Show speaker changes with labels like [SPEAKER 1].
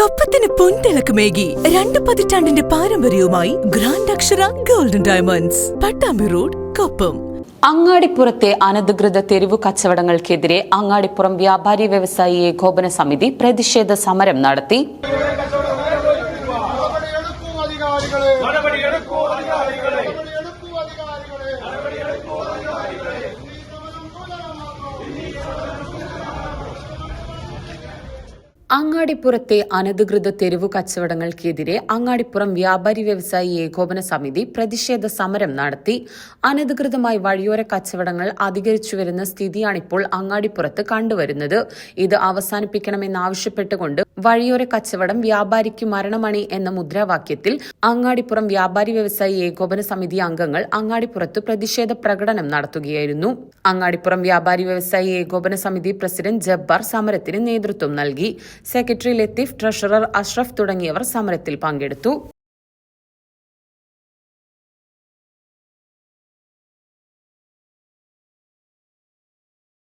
[SPEAKER 1] കൊപ്പത്തിന് പൊൻതിളക്കമേകി രണ്ട് പതിറ്റാണ്ടിന്റെ പാരമ്പര്യവുമായി grand Akshara golden diamonds Pattambi road Koppam.
[SPEAKER 2] അങ്ങാടിപ്പുറത്തെ അനധികൃത തെരുവു കച്ചവടങ്ങൾക്കെതിരെ അങ്ങാടിപ്പുറം വ്യാപാരി വ്യവസായി ഏകോപന സമിതി പ്രതിഷേധ സമരം നടത്തി. അങ്ങാടിപ്പുറത്തെ അനധികൃത തെരുവു കച്ചവടങ്ങൾക്കെതിരെ അങ്ങാടിപ്പുറം വ്യാപാരി വ്യവസായി ഏകോപന സമിതി പ്രതിഷേധ സമരം നടത്തി. അനധികൃതമായി വഴിയോര കച്ചവടങ്ങൾ അധികരിച്ചുവരുന്ന സ്ഥിതിയാണിപ്പോൾ അങ്ങാടിപ്പുറത്ത് കണ്ടുവരുന്നത്. ഇത് അവസാനിപ്പിക്കണമെന്നാവശ്യപ്പെട്ടുകൊണ്ട് വഴിയോര കച്ചവടം വ്യാപാരിക്ക് മരണമണി എന്ന മുദ്രാവാക്യത്തിൽ അങ്ങാടിപ്പുറം വ്യാപാരി വ്യവസായി ഏകോപന സമിതി അംഗങ്ങൾ അങ്ങാടിപ്പുറത്ത് പ്രതിഷേധ പ്രകടനം നടത്തുകയായിരുന്നു. അങ്ങാടിപ്പുറം വ്യാപാരി വ്യവസായി ഏകോപന സമിതി പ്രസിഡന്റ് ജബ്ബാർ സമരത്തിന് നേതൃത്വം നൽകി. സെക്രട്ടറി ലത്തീഫ് ട്രഷറർ അഷ്റഫ് തുടങ്ങിയവർ സമരത്തിൽ പങ്കെടുത്തു.